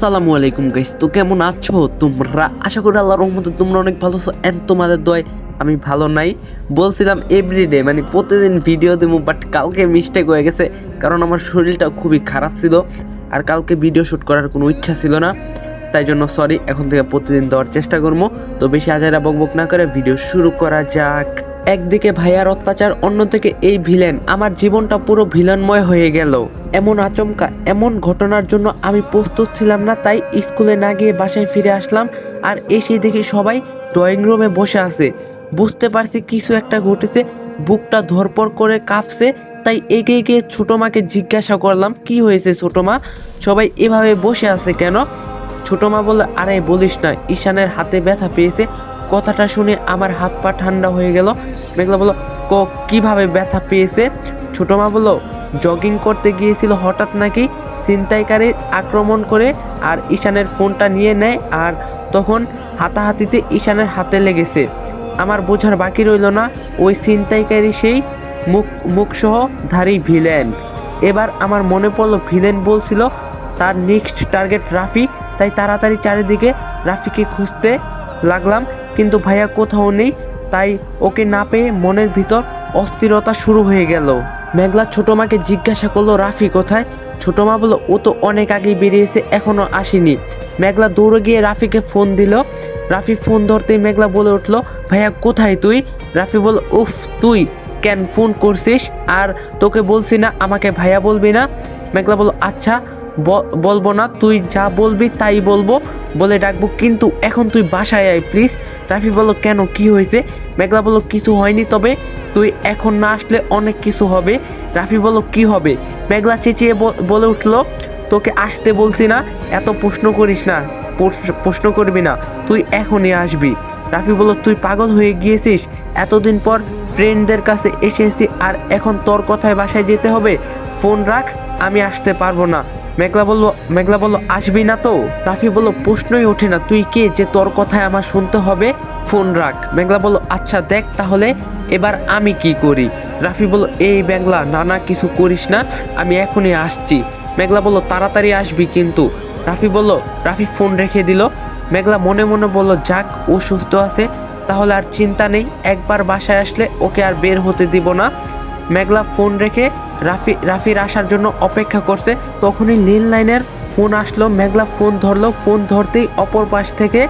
আসসালামু আলাইকুম গাইস তো কেমন আছো তোমরা? আশা করি আল্লাহর রহমতে তোমরা অনেক ভালো আছো এন্ড তোমাদের দয় আমি ভালো নাই। বলছিলাম এভরিডে মানে প্রতিদিন ভিডিও দেবো বাট কালকে মিস্টেক হয়ে গেছে, কারণ আমার শরীরটা খুবই খারাপ ছিল আর কালকে ভিডিও শ্যুট করার কোনো ইচ্ছা ছিল না। তাই জন্য সরি এখন থেকে প্রতিদিন দেওয়ার চেষ্টা করব। তো বেশি আজারা বকবক না করে ভিডিও শুরু করা যাক। একদিকে ভাইয়ার অত্যাচার, অন্যদিকে এই ভিলেন। আমার জীবনটা পুরো ভিলেনময় হয়ে গেল। এমন আচমকা, এমন ঘটনার জন্য আমি প্রস্তুত ছিলাম না, তাই স্কুলে না গিয়ে বাসায় ফিরে আসলাম আর এসে দেখি সবাই ড্রয়িং রুমে বসে আছে। বুঝতে পারছি কিছু একটা ঘটেছে, বুকটা ধরপর করে কাঁপছে, তাই এগিয়ে গিয়ে ছোটো মাকে জিজ্ঞাসা করলাম, কি হয়েছে ছোটো মা? সবাই এভাবে বসে আছে কেন? ছোটো মা বলল, আরে বলিস না, ঈশানের হাতে ব্যথা পেয়েছে কথাটা শুনে আমার হাত পা ঠান্ডা হয়ে গেল। মেঘলা বলল, ক, কীভাবে ব্যথা পেয়েছে? ছোটো মা বলল, জগিং করতে গিয়েছিল হঠাৎ নাকি ছিনতাইকারী আক্রমণ করে আর ঈশানের ফোনটা নিয়ে নেয় আর তখন হাতাহাতিতে ঈশানের হাতে লেগেছে। আমার বোঝার বাকি রইল না, ওই ছিনতাইকারী সেই মুখ, মুখসহ ধারী ভিলেন। এবার আমার মনে পড়ল, ভিলেন বলছিল, তার নেক্সট টার্গেট রাফি। তাই তাড়াতাড়ি চারিদিকে রাফিকে খুঁজতে লাগলাম। কিন্তু ভাইয়া কোথাও নেই, তাই ওকে না পেয়ে মনের ভিতর অস্থিরতা শুরু হয়ে গেল। মেঘলা ছোট মাকে জিজ্ঞাসা করল, রাফি কোথায়? ছোট মা বলল, ও তো অনেক আগেই বেরিয়েছে, এখনও আসেনি। মেঘলা দৌড়ে গিয়ে রাফিকে ফোন দিল। রাফি ফোন ধরতেই মেঘলা বলে উঠল, ভাইয়া কোথায় তুই? রাফি বল উফ, তুই কেন ফোন করছিস? আর তোকে বলছি না, আমাকে ভাইয়া বলবি না? মেঘলা বলল আচ্ছা। বলব না, তুই যা বলবি তাই বলব, বলে ডাকবো। কিন্তু এখন তুই বাসায় আয় প্লিজ রাফি বলল, কেন? কি হয়েছে? মেঘলা বলল, কিছু হয়নি, তবে তুই এখন না আসলে অনেক কিছু হবে। রাফি বলল, কি হবে? মেঘলা চেঁচিয়ে বলে উঠল, তোকে আসতে বলছি না, এত প্রশ্ন করিস না, প্রশ্ন- করবি না, তুই এখনই আসবি। রাফি বলল, তুই পাগল হয়ে গিয়েছিস? এতদিন পর ফ্রেন্ডদের কাছে এসেছি, আর এখন তোর কথায় বাসায় যেতে হবে? ফোন রাখ, আমি আসতে পারব না। মেঘলা বলল মেঘলা বলল, আসবি না তো? রাফি বলল, প্রশ্নই ওঠে না, তুই কে যে তোর কথায় আমার শুনতে হবে? ফোন রাখ। মেঘলা বলল আচ্ছা দেখ তাহলে, এবার আমি কি করি? রাফি বলল, এই মেঘলা, না না, কিছু করিস না, আমি এখনই আসছি। মেঘলা বলল, তাড়াতাড়ি আসবি কিন্তু। রাফি বলল, রাফি ফোন রেখে দিল। মেঘলা মনে মনে বলল, যাক, ও সুস্থ আছে, তাহলে আর চিন্তা নেই, একবার বাসায় আসলে ওকে আর বের হতে দিব না। মেঘলা ফোন রেখে রাফি, রাফির আসার জন্য অপেক্ষা করছে। তখনই লেন লাইনের ফোন আসলো, মেঘলা ফোন ধরলো। ফোন ধরতেই অপর পাশ থেকে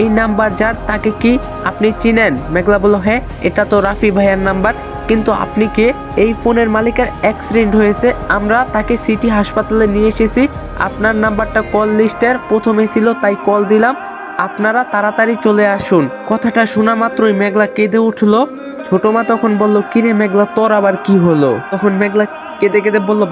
এই নাম্বার যার, তাকে কি আপনি চিনেন? মেঘলা বলল হ্যাঁ এটা তো রাফি ভাইয়ার নাম্বার। কিন্তু আপনি কে? এই ফোনের মালিকের অ্যাক্সিডেন্ট হয়েছে। আমরা তাকে সিটি হাসপাতালে নিয়ে এসেছি। আপনার নাম্বারটা কল লিস্টের প্রথমে ছিল, তাই কল দিলাম। আপনারা তাড়াতাড়ি চলে আসুন। কথাটা শোনা মাত্রই মেঘলা কেঁদে উঠল। ছোট মা তখন বলল, কিরে মেঘলা, তোর আবার কি হলো? তখন মেঘলা কেঁদে কেঁদে বলল,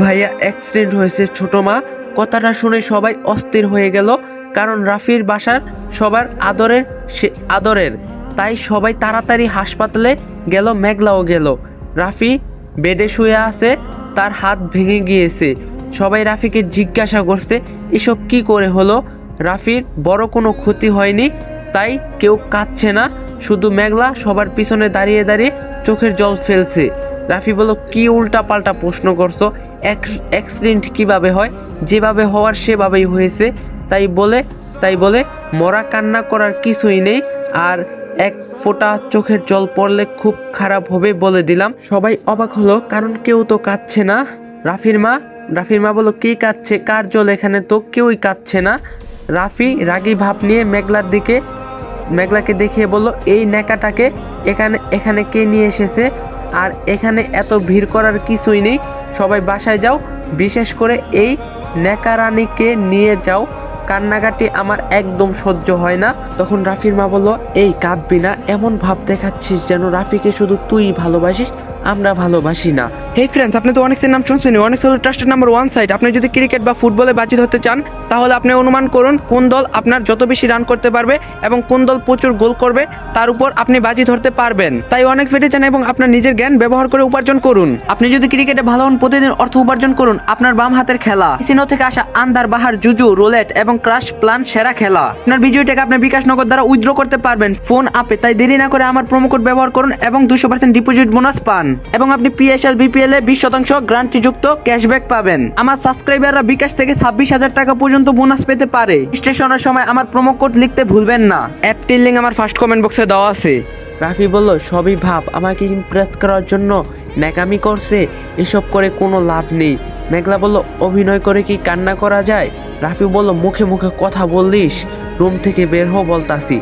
ভাইয়া অ্যাক্সিডেন্ট হয়েছে ছোট মা। কথাটা শুনে সবাই অস্থির হয়ে গেল, কারণ রাফির বাসার সবার আদরের সে আদরের। তাই সবাই তাড়াতাড়ি হাসপাতালে গেল, মেঘলাও গেল। রাফি বেডে শুয়ে আছে, তার হাত ভেঙে গিয়েছে। সবাই রাফিকে জিজ্ঞাসা করছে, এসব কি করে হলো? রাফির বড় কোনো ক্ষতি হয়নি, তাই কেউ কাঁদছে না, শুধু মেঘলা সবার পিছনে দাঁড়িয়ে দাঁড়িয়ে চোখের জল ফেলছে। রাফি বলল, কি উল্টা পাল্টা প্রশ্ন করছ? অ্যাক্সিডেন্ট কীভাবে হয়? যেভাবে হওয়ার সেভাবেই হয়েছে। তাই বলে তাই বলে, মরা কান্না করার কিছুই নেই, আর এক ফোঁটা চোখের জল পড়লে খুব খারাপ হবে বলে দিলাম। সবাই অবাক হলো, কারণ কেউ তো কাঁদছে না। রাফির মা রাফির মা বলল, কে কাঁদছে? কার জল এখানে? তো কেউই কাঁদছে না। রাফি রাগী ভাব নিয়ে মেঘলার দিকে, মেঘলাকে দেখিয়ে বলল, এই নেকাটাকে এখানে এখানে কে নিয়ে এসেছে? আর এখানে এত ভিড় করার কিছুই নেই। সবাই বাসায় যাও। বিশেষ করে এই নেকারানিকে নিয়ে যাও। কান্নাকাটি আমার একদম সহ্য হয় না। তখন রাফির মা বলল, এই কাঁদবি না। এমন ভাব দেখাচ্ছিস যেন রাফিকে শুধু তুই ভালোবাসিস। আমরা ভালোবাসি না। হে ফ্রেন্ডস আপনি তো অনেক নাম শুনছেন অনেক হলো ট্রাস্টেড নাম্বার ওয়ান সাইড আপনি যদি ক্রিকেট বা ফুটবলে বাজি ধরতে চান, তাহলে আপনি অনুমান করুন কোন দল আপনার যত বেশি রান করতে পারবে এবং কোন দল প্রচুর গোল করবে, তার উপর আপনি বাজি ধরতে পারবেন। তাই অনেক ফেটে চান এবং আপনার নিজের জ্ঞান ব্যবহার করে উপার্জন করুন। আপনি যদি ক্রিকেটে ভালো হন, প্রতিদিন অর্থ উপার্জন করুন আপনার বাম হাতের খেলা। সিনো থেকে আসা আন্দার বাহার, জুজু রোলেট এবং ক্রাশ প্লান সেরা খেলা। আপনার বিজয়ী টাকা আপনি বিকাশ নগদ দ্বারা উইথড্র করতে পারবেন। ফোন আপে, তাই দেরি না করে আমার প্রোমো কোড ব্যবহার করুন এবং দুশো পার্সেন্ট ডিপোজিট বোনাস পান। এবং আপনি পিএসএল বিপিএল এ বিশ শতাংশ গ্রান্টিযুক্ত ক্যাশব্যাক পাবেন। আমার সাবস্ক্রাইবাররা বিকাশ থেকে ছাব্বিশ হাজার টাকা পর্যন্ত বোনাস পেতে পারে। স্টেশনের সময় আমার প্রোমো কোড লিখতে ভুলবেন না। অ্যাপটির লিঙ্ক আমার ফার্স্ট কমেন্ট বক্সে দেওয়া আছে। রাফি বলল, সবই ভাব, আমাকে ইমপ্রেস করার জন্য ন্যাকামি করছে, এসব করে কোনো লাভ নেই। মেঘলা বলল, অভিনয় করে কি কান্না করা যায়? রাফি বলল, মুখে মুখে কথা বললিস, রুম থেকে বের হো বলতাছি।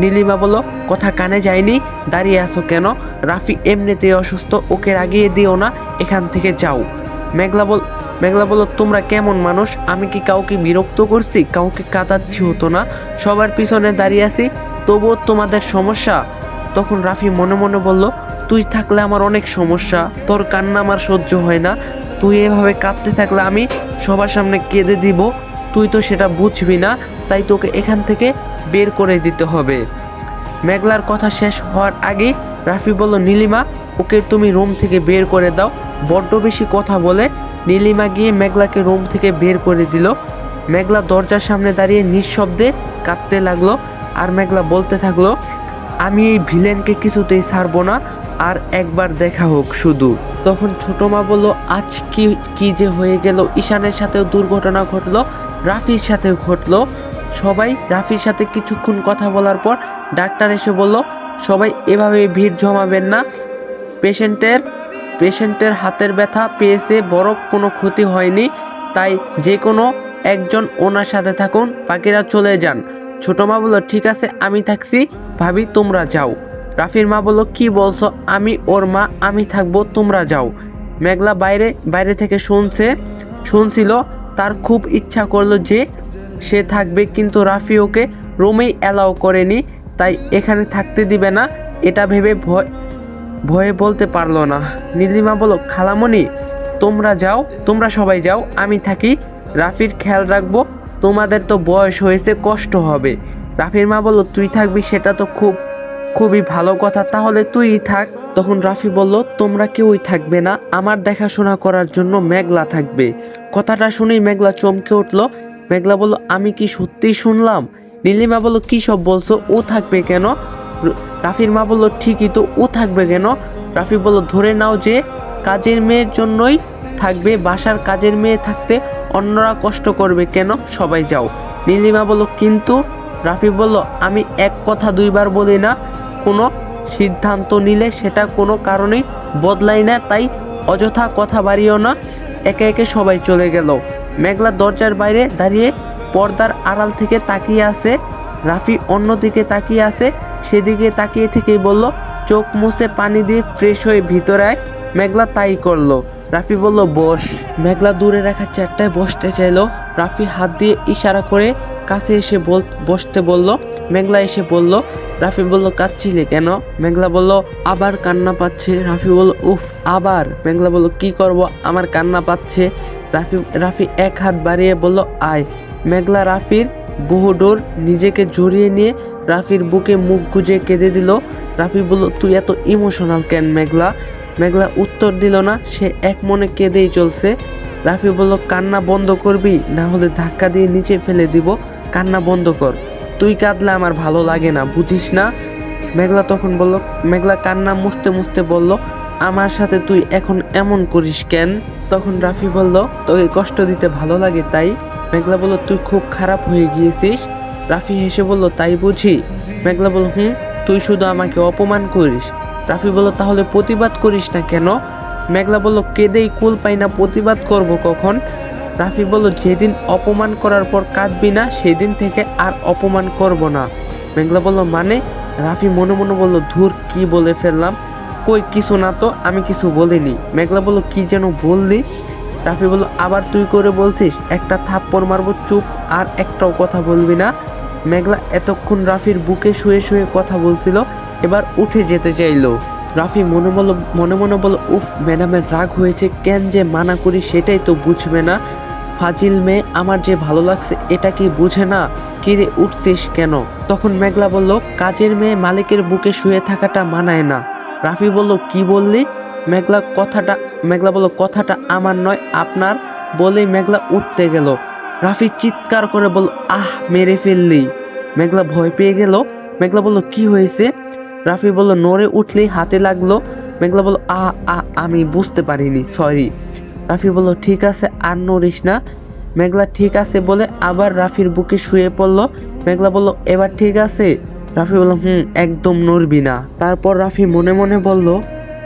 নীলিমা বলল, কথা কানে যায়নি, দাঁড়িয়ে আছো কেন? রাফি এমনিতেই অসুস্থ, ওকে রাগিয়ে দিও না, এখান থেকে যাও। মেঘলা বল, মেঘলা বলল, তোমরা কেমন মানুষ? আমি কি কাউকে বিরক্ত করছি? কাউকে কাঁদাচ্ছি হতো না? সবার পিছনে দাঁড়িয়ে আছি, তবুও তোমাদের সমস্যা? তখন রাফি মনে মনে বলল, তুই থাকলে আমার অনেক সমস্যা, তোর কান্না আমার সহ্য হয় না। তুই এভাবে কাঁদতে থাকলে আমি সবার সামনে কেঁদে দিব, তুই তো সেটা বুঝবি না, তাই তোকে এখান থেকে বের করে দিতে হবে। মেঘলার কথা শেষ হওয়ার আগে রাফি বলল, নীলিমা, ওকে তুমি রুম থেকে বের করে দাও। বড্ড বেশি কথা বলে নীলিমা গিয়ে মেঘলাকে রুম থেকে বের করে দিল। মেঘলা দরজার সামনে দাঁড়িয়ে নিঃশব্দে কাঁদতে লাগল আর মেঘলা বলতে থাকল, আমি এই ভিলেনকে কিছুতেই ছাড়বো না, আর একবার দেখা হোক শুধু। তখন ছোট মা বলল, আজ কি কি যে হয়ে গেল, ঈশানের সাথেও দুর্ঘটনা ঘটলো, রাফির সাথেও ঘটলো। সবাই রাফির সাথে কিছুক্ষণ কথা বলার পর ডাক্তার এসে বলল, সবাই এভাবে ভিড় জমাবেন না। পেশেন্টের পেশেন্টের হাতের ব্যথা পেয়েছে বড় কোনো ক্ষতি হয়নি। তাই যে কোনো একজন ওনার সাথে থাকুন, বাকিরা চলে যান। ছোট মা বলল, ঠিক আছে, আমি থাকছি। ভাবি, তোমরা যাও। রাফির মা বলল, কি বলছো? আমি ওর মা, আমি থাকব, তোমরা যাও। মেঘলা বাইরে বাইরে থেকে শুনছে, শুনছিল, তার খুব ইচ্ছা করল যে সে থাকবে, কিন্তু রাফি ওকে রুমেই অ্যালাউ করেনি, তাই এখানে থাকতে দিবে না। এটা ভেবে ভয়, ভয়ে বলতে পারল না। নীলিমা বলো খালামণি, তোমরা যাও, তোমরা সবাই যাও, আমি থাকি। রাফির খেয়াল রাখব, তোমাদের তো বয়স হয়েছে, কষ্ট হবে। রাফির মা বলল, তুই থাকবি, সেটা তো খুব, খুবই ভালো কথা, তাহলে তুই থাক। তখন রাফি বলল, তোমরা কেউই থাকবে না, আমার দেখাশোনা করার জন্য মেঘলা থাকবে। কথাটা শুনেই মেঘলা চমকে উঠল। মেঘলা বলল, আমি কি সত্যিই শুনলাম? নীলিমা বলল, কি সব বলছো? ও থাকবে কেন? রাফির মা বলল, ঠিকই তো, ও থাকবে কেন? রাফি বলল, ধরে নাও যে কাজের মেয়ের জন্যই থাকবে, বাসার কাজের মেয়ে থাকতে অন্যরা কষ্ট করবে কেন? সবাই যাও। নীলিমা বলল, কিন্তু, রাফি বলল, আমি এক কথা দুইবার বলি না, কোনো সিদ্ধান্ত নিলে সেটা কোনো কারণেই বদলাই না, তাই অযথা কথা বাড়িও না, একে একে সবাই চলে গেল। মেঘলা দরজার বাইরে দাঁড়িয়ে পর্দার আড়াল থেকে তাকিয়ে আছে রাফি। অন্যদিকে তাকিয়ে আছে, সেদিকে তাকিয়ে থেকেই বলল, চোখ মুছে পানি দিয়ে ফ্রেশ হয়ে ভিতরে মেঘলা তাই করল। রাফি বলল, বস। মেঘলা দূরে রাখা চেয়ারটায় বসতে চাইলো। রাফি হাত দিয়ে ইশারা করে কাছে এসে বল, বসতে বলল। মেঘলা এসে বলল, রাফি বলল, কাঁদছিলে কেন? মেঘলা বলল, আবার কান্না পাচ্ছে। রাফি বলল, উফ, আবার। মেঘলা বলল, কি করব? আমার কান্না পাচ্ছে। রাফি রাফি এক হাত বাড়িয়ে বলল, আয়। মেঘলা রাফির বহুদূর নিজেকে জড়িয়ে নিয়ে রাফির বুকে মুখ গুজে কেঁদে দিল। রাফি বলল, তুই এত ইমোশনাল কেন মেঘলা? মেঘলা উত্তর দিল না, সে এক মনে কেঁদেই চলছে। রাফি বলল, কান্না বন্ধ করবি, না হলে ধাক্কা দিয়ে নিচে ফেলে দিব। কান্না বন্ধ কর। তুই কাঁদলে আমার ভালো লাগে না, বুঝিস না? মেঘলা তখন বলল, মেঘলা কান্না মুছতে মুছতে বলল আমার সাথে তুই এখন এমন করিস কেন? তখন রাফি বলল, তোকে কষ্ট দিতে ভালো লাগে তাই? মেঘলা বলল, তুই খুব খারাপ হয়ে গিয়েছিস। রাফি হেসে বলল, তাই বুঝি। মেঘলা বলল, হুম, তুই শুধু আমাকে অপমান করিস। রাফি বলল, তাহলে প্রতিবাদ করিস না কেন? মেঘলা বলল, কেঁদেই কুল পাই না, প্রতিবাদ করব কখন? রাফি বলল, যেদিন অপমান করার পর কাঁদবি না, সেদিন থেকে আর অপমান করব না। মেঘলা বলল মানে? রাফি মনে মনে বলল, ধুর, কি বলে ফেললাম? কই কিছু না তো, আমি কিছু বলিনি। মেঘলা বলল, কি যেন বললি? রাফি বলল, আবার তুই করে বলছিস, একটা থাপ্পড় মারবো চুপ আর একটাও কথা বলবি না। মেঘলা এতক্ষণ রাফির বুকে শুয়ে শুয়ে কথা বলছিল, এবার উঠে যেতে চাইলো। রাফি মনে বলো মনে মনে বলো উফ, ম্যাডামের রাগ হয়েছে, কেন যে মানা করি সেটাই তো বুঝবে না। ফাজিল মেয়ে, আমার যে ভালো লাগছে, এটা কি বুঝে না? কিরে উঠছিস কেন? তখন মেঘলা বলল, কাজের মেয়ে মালিকের বুকে শুয়ে থাকাটা মানায় না। রাফি বলল, কি বললি? মেঘলা কথাটা, মেঘলা বলল, কথাটা আমার নয়, আপনার। বলেই মেঘলা উঠতে গেল। রাফি চিৎকার করে বলল, আহ, মেরে ফেললি। মেঘলা ভয় পেয়ে গেল। মেঘলা বলল, কি হয়েছে? রাফি বলল, নড়ে উঠলেই হাতে লাগল। মেঘলা বলল আ আ আমি বুঝতে পারিনি, সরি। রাফি বলল, ঠিক আছে, আর নড়িস না। মেঘলা, ঠিক আছে, বলে আবার রাফির বুকে শুয়ে পড়ল। মেঘলা বলল, এবার ঠিক আছে। রাফি বলল, হুম, একদম নড়বি না। তারপর রাফি মনে মনে বলল,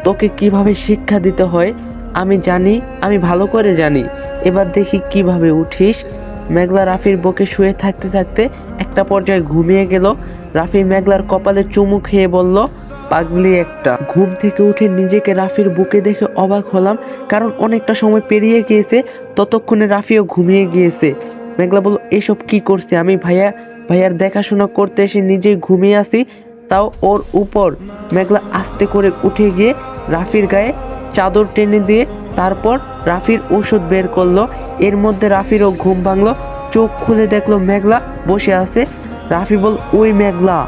তোকে কীভাবে শিক্ষা দিতে হয়? আমি জানি, আমি ভালো করে জানি। এবার দেখি কীভাবে উঠিস। মেঘলা রাফির বুকে শুয়ে থাকতে থাকতে একটা পর্যায়ে ঘুমিয়ে গেল। রাফি মেঘলার কপালে চুমু খেয়ে বলল, পাগলি একটা। ঘুম থেকে উঠে নিজেকে রাফির বুকে দেখে অবাক হলাম, কারণ অনেকটা সময় পেরিয়ে গিয়েছে, ততক্ষণে রাফিও ঘুমিয়ে গিয়েছে। মেঘলা বলল, এসব কি করছে? আমি ভাইয়া ভাইয়ার দেখাশোনা করতে এসে নিজেই ঘুমিয়ে আসি তাও ওর উপর মেঘলা আস্তে করে উঠে গিয়ে রাফির গায়ে চাদর টেনে দিয়ে তারপর রাফির ওষুধ বের করল। এর মধ্যে রাফিরও ঘুম ভাঙলো, চোখ খুলে দেখল মেঘলা বসে আছে। রাফি বল, ওই মেঘলা।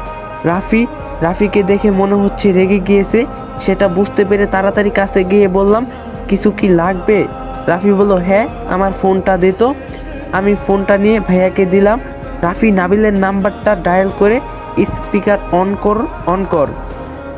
রাফি, রাফিকে দেখে মনে হচ্ছে রেগে গিয়েছে। সেটা বুঝতে পেরে তাড়াতাড়ি কাছে গিয়ে বললাম, কিছু কি লাগবে? রাফি বলল হ্যাঁ আমার ফোনটা দে তো। আমি ফোনটা নিয়ে ভাইয়াকে দিলাম। রাফি নাবিলের নাম্বারটা ডায়াল করে স্পিকার অন কর অন কর।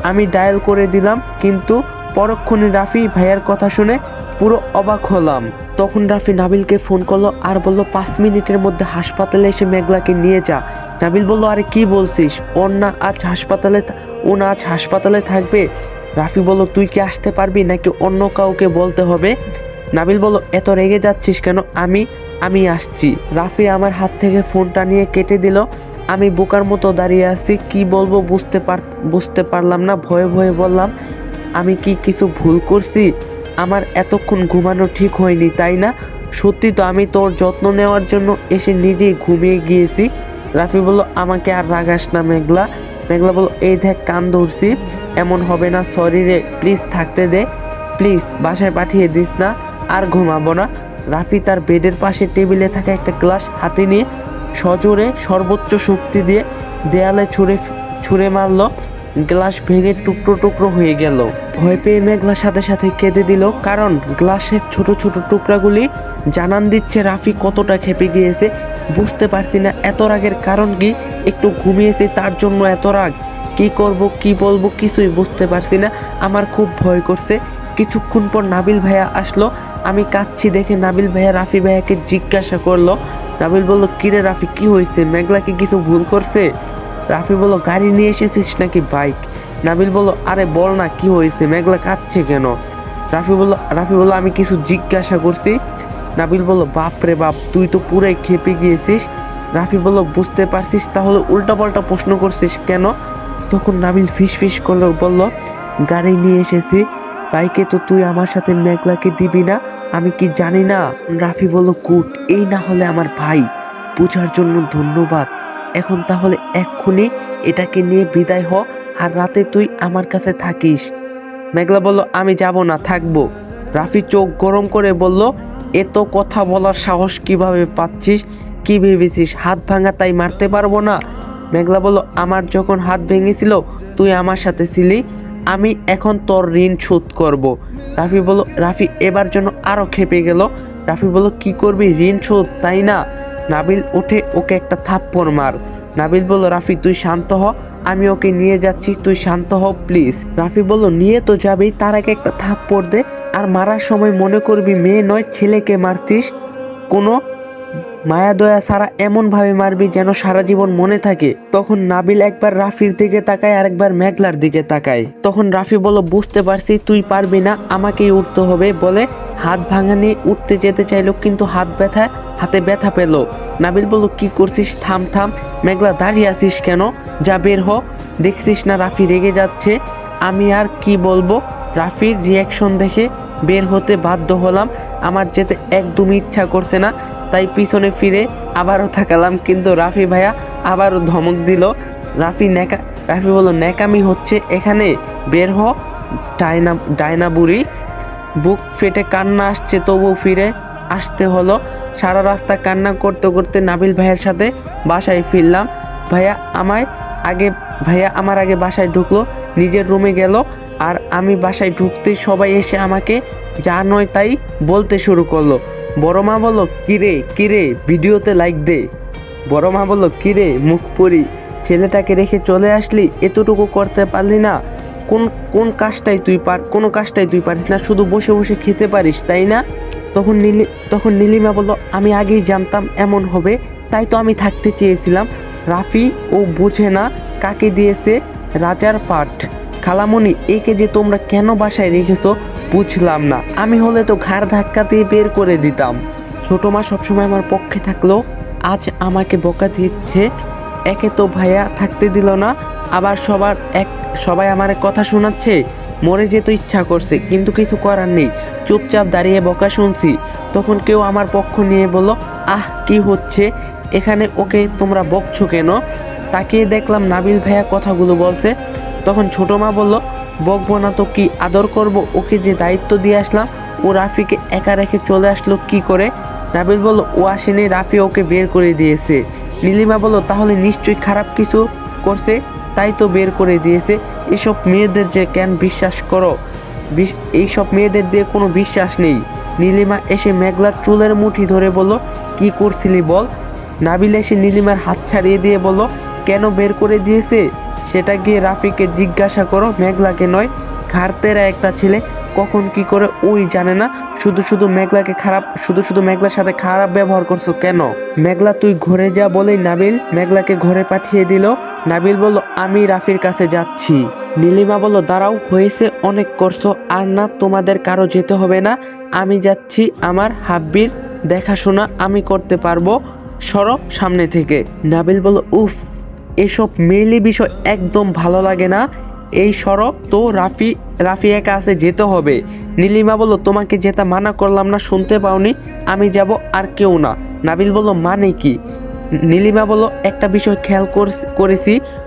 আমি ডায়াল করে দিলাম, কিন্তু পরক্ষণে রাফি ভাইয়ার কথা শুনে পুরো অবাক হলাম। তখন রাফি নাবিলকে ফোন করল আর বলল, পাঁচ মিনিটের মধ্যে হাসপাতালে এসে মেঘলাকে নিয়ে যা। নাবিল বলল, আরে কি বলছিস? ওর না আজ হাসপাতালে ও না আজ হাসপাতালে থাকবে? রাফি বলল, তুই কি আসতে পারবি নাকি অন্য কাউকে বলতে হবে? নাবিল বলল, এত রেগে যাচ্ছিস কেন? আমি আমি আসছি। রাফি আমার হাত থেকে ফোনটা নিয়ে কেটে দিল। আমি বোকার মতো দাঁড়িয়ে আছি, কি বলব বুঝতে পার, বুঝতে পারলাম না, ভয়ে ভয়ে বললাম, আমি কি কিছু ভুল করছি? আমার এতক্ষণ ঘুমানো ঠিক হয়নি, তাই না? সত্যি তো আমি তোর যত্ন নেওয়ার জন্য এসে নিজেই ঘুমিয়ে গিয়েছি। রাফি বলল, আমাকে আর রাগাস না মেঘলা। মেঘলা বলল, এই দেখ, কান ধরছি। এমন হবে না, সরি রে, প্লিজ থাকতে দে। প্লিজ, বাসায় পাঠিয়ে দিস না। আর ঘুমাবো না। রাফি তার বেডের পাশে টেবিলে থাকা একটা গ্লাস হাতে নিয়ে সজোরে সর্বোচ্চ শক্তি দিয়ে দেয়ালে ছুঁড়ে ছুঁড়ে মারলো। গ্লাস ভেঙে টুকরো টুকরো হয়ে গেল। ভয় পেয়ে মেঘলা সাথে সাথে কেঁদে দিল, কারণ গ্লাসের ছোট ছোট টুকরাগুলি জানান দিচ্ছে রাফি কতটা খেপে গিয়েছে। বুঝতে পারছি না এত রাগের কারণ কি, একটু ঘুমিয়েছে তার জন্য এত রাগ। কি করব, কি বলব কিছুই বুঝতে পারছি না। আমার খুব ভয় করছে। কিছুক্ষণ পর নাবিল ভাইয়া আসলো আমি কাঁদছি দেখে নাবিল ভাইয়া রাফি ভাইয়াকে জিজ্ঞাসা করল। নাবিল বলল, কিরে রাফি, কি হয়েছে? মেঘলা কি কিছু ভুল করছে? রাফি বলল, গাড়ি নিয়ে এসেছিস নাকি বাইক? নাবিল বলল, আরে বল না, কি হয়েছে? মেঘলা কাঁদছে কেন? রাফি বলল রাফি বলল, আমি কিছু জিজ্ঞাসা করছি। নাবিল বলল, বাপ রে বাপ, তুই তো পুরাই খেপে গিয়েছিস। রাফি বলল, বুঝতে পারছিস, তাহলে উল্টাপাল্টা প্রশ্ন করছিস কেন? তখন নাবিল ফিস ফিস করল, বলল, গাড়ি নিয়ে এসেছি বাইকে তো তুই আমার সাথে মেঘলাকে দিবি না? আমি কি জানি না? রাফি বলল, কুট, এই না হলে আমার ভাই। বোঝার জন্য ধন্যবাদ। এখন তাহলে এক্ষুনি এটাকে নিয়ে বিদায় হ, আর রাতে তুই আমার কাছে থাকিস। মেঘলা বলল, আমি যাব না, থাকব। রাফি চোখ গরম করে বলল, এত কথা বলার সাহস কীভাবে পাচ্ছিস? কি ভেবেছিস? হাত ভাঙা তাই মারতে পারব না? মেঘলা বলল, আমার যখন হাত ভেঙেছিল, তুই আমার সাথে ছিলি আমি এখন তোর ঋণ শোধ করব। রাফি বলল, রাফি, এবার জন্য আরও খেপে গেল। রাফি বলল, কি করবি? ঋণ শোধ, তাই না? নাবিল উঠে ওকে একটা থাপ্পড় মার। নাবিল বলল, রাফি, তুই শান্ত হ, আমি ওকে নিয়ে যাচ্ছি, তুই শান্ত হ, প্লিজ। রাফি বলল, নিয়ে তো যাবেই, তার আগে একটা থাপ্পড় দে, আর মারার সময় মনে করবি, মেয়ে নয়, ছেলেকে মারতিস। কোনো মায়া দয়া ছাড়া এমন ভাবে মারবি যেন সারা জীবন মনে থাকে। তখন নাবিল একবার রাফির দিকে তাকায় আর একবার মেঘলার দিকে তাকায়। তখন রাফি বলল, বুঝতে পারছি, তুই পারবি না, আমাকেই উঠতে হবে। বলে, হাত ভাঙা নিয়ে উঠতে যেতে চাইলো, কিন্তু হাত ব্যথা, হাতে ব্যথা পেল। নাবিল বলল, কি করছিস? থাম থাম। মেঘলা, দাঁড়িয়ে আছিস কেন? যা বের হ। দেখছিস না, রাফি রেগে যাচ্ছে। আমি আর কি বলব? রাফির রিয়াকশন দেখে বের হতে বাধ্য হলাম। আমার যেতে একদমই ইচ্ছা করছে না। তাই পিছনে ফিরে আবারও থাকালাম। কিন্তু রাফি ভাইয়া আবারও ধমক দিল, রাফি নেকা রাফি বলল, ন্যাকামি হচ্ছে এখানে। বের হ, ডায়না ডায়না বুড়ি। বুক ফেটে কান্না আসছে তবু ফিরে আসতে হলো। সারা রাস্তা কান্না করতে করতে নাবিল ভাইয়ের সাথে বাসায় ফিরলাম। ভাইয়া আমায় আগে, ভাইয়া আমার আগে বাসায় ঢুকলো, নিজের রুমে গেল। আর আমি বাসায় ঢুকতে সবাই এসে আমাকে যা নয় তাই বলতে শুরু করল। বড় মা বলল, কিরে কিরে, ভিডিওতে লাইক দে। বড় মা বলল, কিরে, মুখ পরি, ছেলেটাকে রেখে চলে আসলি? এতটুকু করতে পারলি না। কোন কোন কাজটাই তুই পার, কোনো কাজটাই তুই পারিস না, শুধু বসে বসে খেতে পারিস, তাই না? তখন নীলি, তখন নীলিমা বলল, আমি আগেই জানতাম এমন হবে, তাই তো আমি থাকতে চেয়েছিলাম। রাফি, ও বুঝে না কাকে দিয়েছে রাজার পাঠ। খালামণি একে যে তোমরা কেন বাসায় রেখেছো বুঝলাম না। আমি হলে তো ঘাড় ধাক্কা দিয়ে বের করে দিতাম। ছোট মা সবসময় আমার পক্ষে থাকল। আজ আমাকে বকা দিচ্ছে। একে তো ভাইয়া থাকতে দিল না। আবার সবার এক সবাই আমার কথা শোনাচ্ছে। মরে যেতে ইচ্ছা করছে, কিন্তু কিছু করার নেই। চুপচাপ দাঁড়িয়ে বকা শুনছি। তখন কেউ আমার পক্ষ নিয়ে বলল, আহ, কি হচ্ছে? এখানে ওকে তোমরা বকছো কেন? তাকিয়ে দেখলাম নাবিল ভাইয়া কথাগুলো বলছে। তখন ছোট মা বলল বকবো না তো কি আদর করব, ওকে যে দায়িত্ব দিয়ে আসলাম ও রাফিকে একা রেখে চলে আসলো কি করে? নাবিল বলল, ও আসেনি, রাফি ওকে বের করে দিয়েছে। নীলিমা বলল, তাহলে নিশ্চয়ই খারাপ কিছু করছে? তাই তো বের করে দিয়েছে। এসব মেয়েদের যে কেন বিশ্বাস করো? এইসব মেয়েদের দিয়ে কোনো বিশ্বাস নেই। নীলিমা এসে মেঘলার চুলের মুঠি ধরে বলল, কি করছিলি বল? নাবিল এসে নীলিমার হাত ছাড়িয়ে দিয়ে বলল, কেন বের করে দিয়েছে? সেটা গিয়ে রাফিকে জিজ্ঞাসা করো, মেঘলাকে নয়, ঘাড়তেরা একটা ছেলে, কখন কি করে ওই জানে না, শুধু শুধু মেঘলাকে খারাপ, শুধু শুধু মেঘলার সাথে খারাপ ব্যবহার করছ কেন? মেঘলা, তুই ঘরে যা বলেই নাবিল মেঘলাকে ঘরে পাঠিয়ে দিল। নাবিল বলল, আমি রাফির কাছে যাচ্ছি। নীলিমা বলল, দাঁড়াও, হয়েছে অনেক করছ, আর না, তোমাদের কারও যেতে হবে না। আমি যাচ্ছি আমার হাব্বির দেখাশোনা, আমি করতে পারব। সরো সামনে থেকে। নাবিল বলল, উফ এসব মেইলি বিষয় একদম ভালো লাগে না। এই সড়ক তো রাফি রাফি একা আছে যেতে হবে। নীলিমা বলল, তোমাকে যেটা মানা করলাম না, শুনতে পাওনি, আমি যাব আর কেউ না। নাবিল বলল মানে কি? নীলিমা বলল, একটা বিষয় খেয়াল করছ-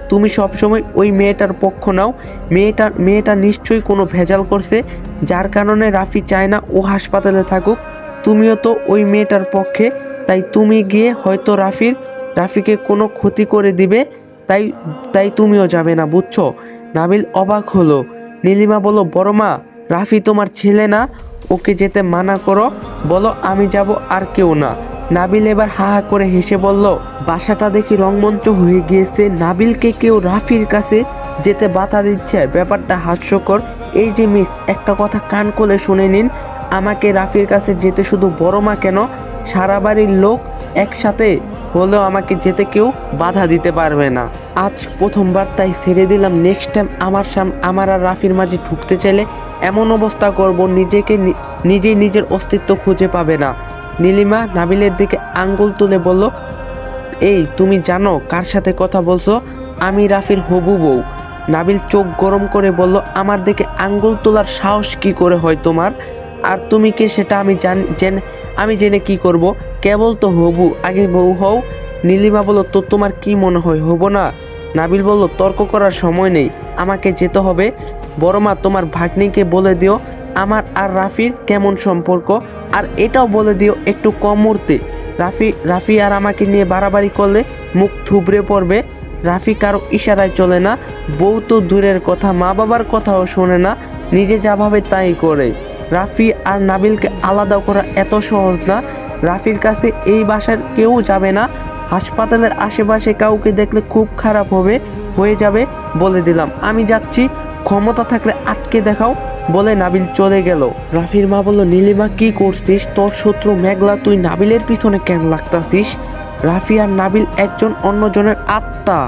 তুমি সবসময় ওই মেয়েটার পক্ষ নাও। মেয়েটা মেয়েটা নিশ্চয়ই কোনো ভেজাল করছে, যার কারণে রাফি চায় না ও হাসপাতালে থাকুক। তুমিও তো ওই মেয়েটার পক্ষে, তাই তুমি গিয়ে হয়তো রাফির, রাফিকে কোনো ক্ষতি করে দিবে। তাই তাই তুমিও যাবে না, বুঝছ? নাবিল অবাক হলো। নীলিমা বলো বড় মা, রাফি তোমার ছেলে না? ওকে যেতে মানা করো। বলো, আমি যাব আর কেউ না। নাবিল এবার হা হা করে হেসে বলল, বাসাটা দেখি রংমঞ্চ হয়ে গিয়েছে। নাবিলকে কেউ রাফির কাছে যেতে বাধা দিচ্ছে। ব্যাপারটা হাস্যকর। এই যে মিস, একটা কথা কান কোলে শুনে নিন। আমাকে রাফির কাছে যেতে শুধু বড় মা কেন? সারা বাড়ির লোক একসাথে হলেও আমাকে যেতে কেউ বাধা দিতে পারবে না। আজ প্রথমবার তাই ছেড়ে দিলাম। নেক্সট টাইম আমার সাম, আমার আর রাফির মাঝে ঢুকতে চাইলে এমন অবস্থা করব, নিজেকে নিজেই নিজের অস্তিত্ব খুঁজে পাবে না। নীলিমা নাবিলের দিকে আঙ্গুল তুলে বলল, এই, তুমি জানো কার সাথে কথা বলছো? আমি রাফির হবু বউ। নাবিল চোখ গরম করে বলল, আমার দিকে আঙ্গুল তোলার সাহস কি করে হয় তোমার? আর তুমি কে সেটা আমি জান আমি জেনে কি করব? কেবল তো হবু, আগে বউ হও। নীলিমা বলল, তো তোমার কি মনে হয়, হব না? নাবিল বলল, তর্ক করার সময় নেই, আমাকে যেতে হবে। বড় মা, তোমার ভাগ্নিকে বলে দিও, আমার আর রাফির কেমন সম্পর্ক? আর এটাও বলে দিও, একটু কম উঠতে রাফি রাফি আর আমাকে নিয়ে বাড়াবাড়ি করলে মুখ থুবড়ে পড়বে। রাফি কারও ইশারায় চলে না। বউ তো দূরের কথা মা বাবার কথাও শোনে না। নিজে যা ভাবে তাই করে। রাফি আর নাবিলকে আলাদা করা এত সহজ না। রাফির কাছে এই বাসার কেউ যাবে না। হাসপাতালের আশেপাশে কাউকে দেখলে খুব খারাপ হবে, হয়ে যাবে বলে দিলাম। আমি যাচ্ছি, ক্ষমতা থাকলে আটকে দেখাও বলে নাবিল চলে গেল। রাফির মা বলল, নীলিমা, কি করছিস? তোর শত্রু মেঘলা, তুই নাবিলের পিছনে কেন লাগতাছিস? রাফি আর নাবিল একজন অন্যজনের আত্মা।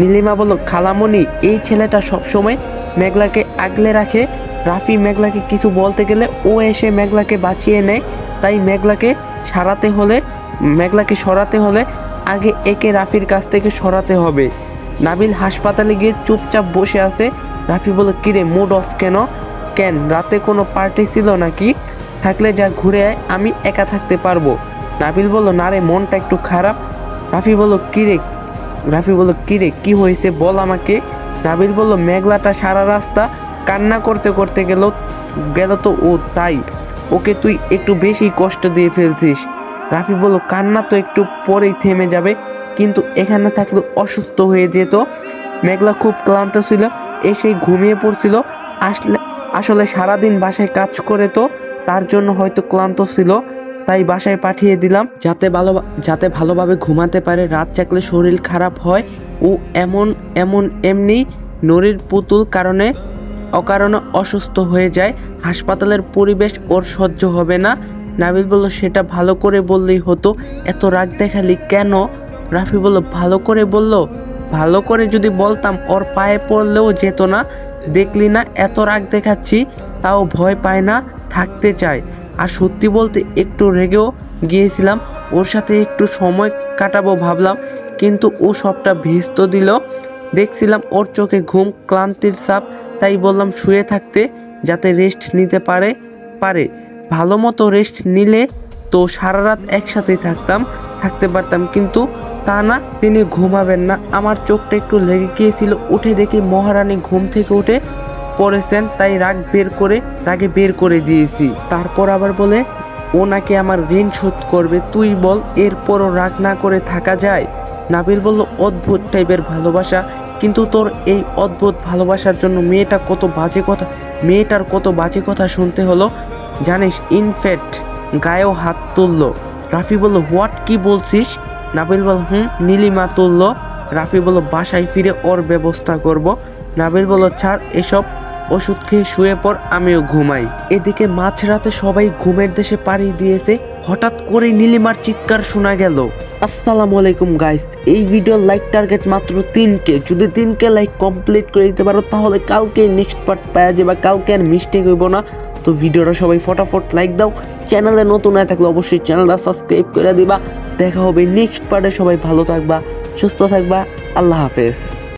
নীলিমা বলল, খালামণি, এই ছেলেটা সবসময় মেঘলাকে আগলে রাখে রাফি মেঘলাকে কিছু বলতে গেলে ও এসে মেঘলাকে বাঁচিয়ে নেয়। তাই মেঘলাকে সারাতে হলে, মেঘলাকে সরাতে হলে আগে একে রাফির কাছ থেকে সরাতে হবে। নাবিল হাসপাতালে গিয়ে চুপচাপ বসে আছে। রাফি বলল কিরে মুড অফ কেন? কেন? রাতে কোনো পার্টি ছিল নাকি? থাকলে যা ঘুরে আয়, আমি একা থাকতে পারব। নাবিল বলল, না রে, মনটা একটু খারাপ। রাফি বলল, কিরে? রাফি বলল, কিরে, কি হয়েছে বল আমাকে? নাবিল বলল, মেঘলাটা সারা রাস্তা কান্না করতে করতে গেল গেল তো ও, তাই। ওকে তুই একটু বেশি কষ্ট দিয়ে ফেলছিস। রাফি বলল, কান্না তো একটু পরেই থেমে যাবে, কিন্তু এখানে থাকলে অসুস্থ হয়ে যেত। মেঘলা খুব ক্লান্ত ছিল এসে ঘুমিয়ে পড়ছিল। আসলে আসলে সারাদিন বাসায় কাজ করে তো, তার জন্য হয়তো ক্লান্ত ছিল। তাই বাসায় পাঠিয়ে দিলাম। যাতে ভালো, যাতে ভালোভাবে ঘুমাতে পারে, রাত জাগলে শরীর খারাপ হয়। ও এমন এমন, এমনি নড়ির পুতুল কারণে অকারণে অসুস্থ হয়ে যায়। হাসপাতালের পরিবেশ ওর সহ্য হবে না। নাবিল বলল, সেটা ভালো করে বললেই হতো। এত রাগ দেখালি কেন? রাফি বলল, ভালো করে বলল? ভালো করে যদি বলতাম, ওর পায়ে পড়লেও যেত না। দেখলি না, এত রাগ দেখাচ্ছি, তাও ভয় পায় না, থাকতে চায়। আর সত্যি বলতে একটু রেগেও গিয়েছিলাম। ওর সাথে একটু সময় কাটাবো ভাবলাম, কিন্তু ও সবটা ভেস্ত দিল। দেখছিলাম ওর চোখে ঘুম, ক্লান্তির চাপ তাই বললাম শুয়ে থাকতে যাতে রেস্ট নিতে পারে পারে। ভালো মতো রেস্ট নিলে তো সারা রাত একসাথেই থাকতাম, থাকতে পারতাম। কিন্তু তা না, তিনি ঘুমাবেন না। আমার চোখটা একটু লেগে গিয়েছিল, উঠে দেখি মহারানী ঘুম থেকে উঠে পড়েছেন, তাই রাগ বের করে, রাগে বের করে দিয়েছি। তারপর আবার বলে ও নাকি আমার ঋণ শোধ করবে, তুই বল, এরপরও রাগ না করে থাকা যায়? নাবিল বলল, অদ্ভুত টাইপের ভালোবাসা। কিন্তু তোর এই অদ্ভুত ভালোবাসার জন্য মেয়েটা কত বাজে কথা, মেয়েটার কত বাজে কথা শুনতে হলো। জানিস ইনফ্যাক্ট গায়েও হাত তুললো। রাফি বলল হোয়াট কি বলছিস? নাবিল বল হুম, নীলিমা তুলল। রাফি বলল, বাসায় ফিরে ওর ব্যবস্থা করব। নাবিল বলল, ছাড়, এসব ওষুধ খেয়ে শুয়ে পর আমিও ঘুমাই। এদিকে মাঝরাতে সবাই ঘুমের দেশে পাড়ি দিয়েছে, হঠাৎ করে নীলিমার চিৎকার শোনা গেল। আসসালামু আলাইকুম গাইস এই ভিডিওর লাইক টার্গেট মাত্র তিনকে। যদি তিনকে লাইক কমপ্লিট করে দিতে পারো, তাহলে কালকে নেক্সট পার্ট পাওয়া যাবে। কালকে আর মিস্টেক হইব না। তো ভিডিওটা সবাই ফটাফট লাইক দাও। চ্যানেলে নতুন হয়ে থাকলে অবশ্যই চ্যানেলটা সাবস্ক্রাইব করে দিবা। দেখা হবে নেক্সট পার্টে সবাই ভালো থাকবা, সুস্থ থাকবা। আল্লাহ হাফেজ।